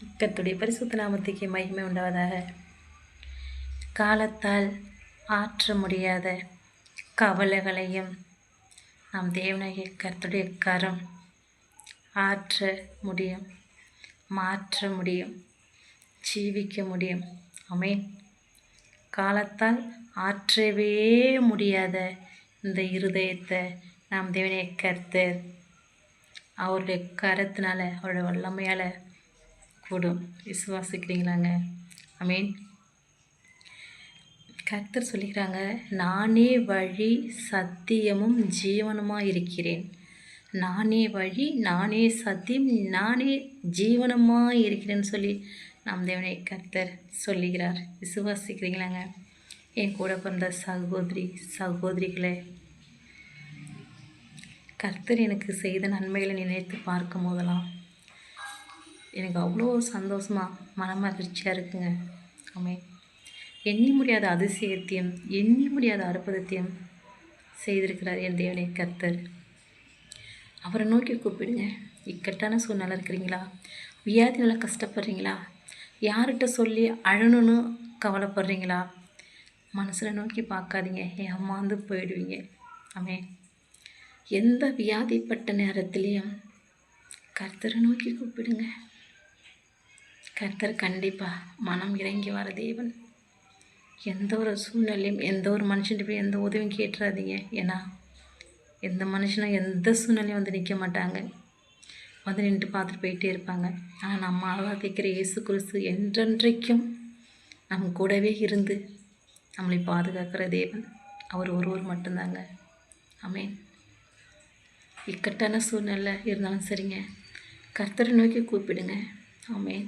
கத்துடைய பரிசுத்த நாமத்துக்கு மகிமை உண்டாவதாக. காலத்தால் ஆற்ற முடியாத கவலைகளையும் நாம் தேவனாகிய கர்த்துடைய கரம் ஆற்ற முடியும் மாற்ற முடியும் ஜீவிக்க முடியும். அமேன் காலத்தால் ஆற்றவே முடியாத இந்த இருதயத்தை நாம் தேவனைய கருத்து அவருடைய கரத்தினால அவருடைய வல்லமையால் கூடும் விசுவாசிக்கிறீங்களாங்க? மீன் கர்த்தர் சொல்லிக்கிறாங்க நானே வழி சத்தியமும் ஜீவனமாக இருக்கிறேன். நானே வழி நானே சத்தியம் நானே ஜீவனமாக இருக்கிறேன்னு சொல்லி நாம் தேவனை கர்த்தர் சொல்லுகிறார். விசுவாசிக்கிறீங்களாங்க? என் கூட பிறந்த சகோதரி சகோதரிகளை கர்த்தர் எனக்கு செய்த நன்மைகளை நினைத்து பார்க்கும் போதெல்லாம் எனக்கு அவ்வளோ சந்தோஷமாக மனமகிழ்ச்சியாக இருக்குங்க. ஆமே. எண்ணி முடியாத அதிசயத்தையும் எண்ணி முடியாத அற்புதத்தையும் செய்திருக்கிறார் என் தேவனை கர்த்தர். அவரை நோக்கி கூப்பிடுங்க. இக்கட்டான சூழ்நிலை இருக்கிறீங்களா? வியாதினால் கஷ்டப்படுறீங்களா? யார்கிட்ட சொல்லி அழணும்னு கவலைப்படுறீங்களா? மனசில் நோக்கி பார்க்காதீங்க. ஏமாந்து போயிடுவீங்க. ஆமே. எந்த வியாதிப்பட்ட நேரத்துலேயும் கர்த்தரை நோக்கி கூப்பிடுங்க. கர்த்தர் கண்டிப்பாக மனம் இறங்கி வர தேவன். எந்த ஒரு சூழ்நிலையும் எந்த ஒரு மனுஷன்ட்டு போய் எந்த உதவியும் கேட்டுறாதீங்க. ஏன்னா எந்த மனுஷனும் எந்த சூழ்நிலையும் வந்து நிற்க மாட்டாங்க. வந்து நின்று பார்த்துட்டு போயிட்டே இருப்பாங்க. ஆனால் நம்ம ஆராதிக்கிற இயேசு கிறிஸ்து என்றென்றைக்கும் நம்ம கூடவே இருந்து நம்மளை பாதுகாக்கிற தேவன். அவர் ஒருவர் மட்டும்தாங்க. ஆமேன். இக்கட்டான சூழ்நிலை இருந்தாலும் சரிங்க. கர்த்தரை நோக்கி கூப்பிடுங்க. ஆமேன்.